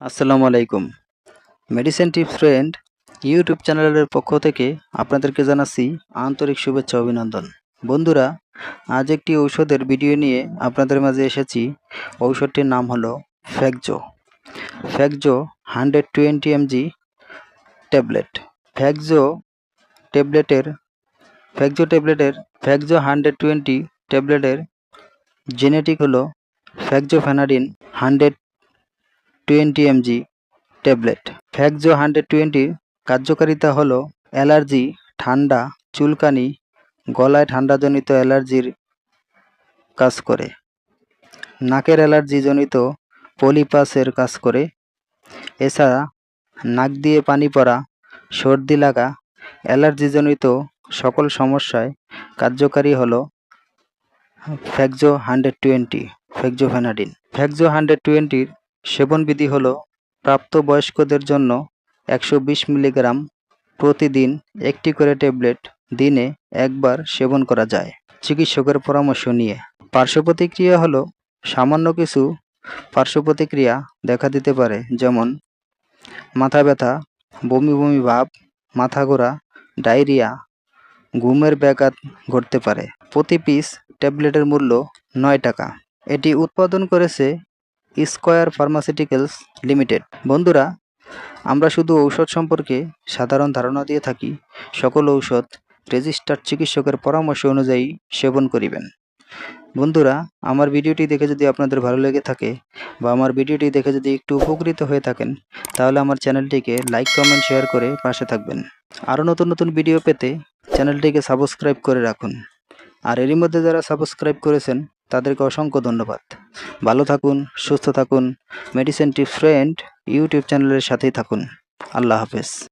আসসালামু আলাইকুম। Medicine tips friend YouTube চ্যানেলের পক্ষ থেকে আপনাদেরকে জানাচ্ছি আন্তরিক শুভেচ্ছা অভিনন্দন। বন্ধুরা, আজ একটি ঔষধের ভিডিও নিয়ে আপনাদের মাঝে এসেছি। ঔষধটির নাম হলো Fexo Fexo hundred twenty MG tablet Fexo ট্যাবলেটের ফ্যাকজো ট্যাবলেটের ফ্যাকজো হান্ড্রেড টোয়েন্টি ট্যাবলেটের জেনেটিক হলো fexofenadine hundred twenty MG tablet. Fexo hundred টোয়েন্টির কার্যকারিতা হলো অ্যালার্জি, ঠান্ডা, চুলকানি, গলায় ঠান্ডাজনিত অ্যালার্জির কাজ করে। নাকের অ্যালার্জিজনিত পলিপাসের কাজ করে। এছাড়া নাক দিয়ে পানি পড়া, সর্দি লাগা, অ্যালার্জিজনিত সকল সমস্যায় কার্যকারী হলো Fexo hundred twenty fexofenadine Fexo hundred টোয়েন্টির সেবনবিধি হল, প্রাপ্তবয়স্কদের জন্য একশো বিশ মিলিগ্রাম প্রতিদিন একটি করে ট্যাবলেট দিনে একবার সেবন করা যায়। চিকিৎসকের পরামর্শ নিয়ে। পার্শ্ব প্রতিক্রিয়া হলো, সামান্য কিছু পার্শ্ব প্রতিক্রিয়া দেখা দিতে পারে, যেমন মাথা ব্যথা, বমি বমি ভাব, মাথা ঘোরা, ডায়রিয়া, ঘুমের ব্যাঘাত ঘটতে পারে। প্রতি পিস ট্যাবলেটের মূল্য নয় টাকা। এটি উৎপাদন করেছে স্কয়ার ফার্মাসিউটিক্যালস লিমিটেড। বন্ধুরা, আমরা শুধু ঔষধ সম্পর্কে সাধারণ ধারণা দিয়ে থাকি। সকল ঔষধ রেজিস্টার্ড চিকিৎসকের পরামর্শ অনুযায়ী সেবন করিবেন। বন্ধুরা, আমার ভিডিওটি দেখে যদি আপনাদের ভালো লেগে থাকে বা আমার ভিডিওটি দেখে যদি একটু উপকৃত হয়ে থাকেন, তাহলে আমার চ্যানেলটিকে লাইক, কমেন্ট, শেয়ার করে পাশে থাকবেন। আরও নতুন নতুন ভিডিও পেতে চ্যানেলটিকে সাবস্ক্রাইব করে রাখুন। আর এরই মধ্যে যারা সাবস্ক্রাইব করেছেন তাদেরকে অসংখ্য ধন্যবাদ। ভালো থাকুন, সুস্থ থাকুন মেডিসিনটি ফ্রেন্ড ইউটিউব চ্যানেলের সাথেই থাকুন। আল্লাহ হাফেজ।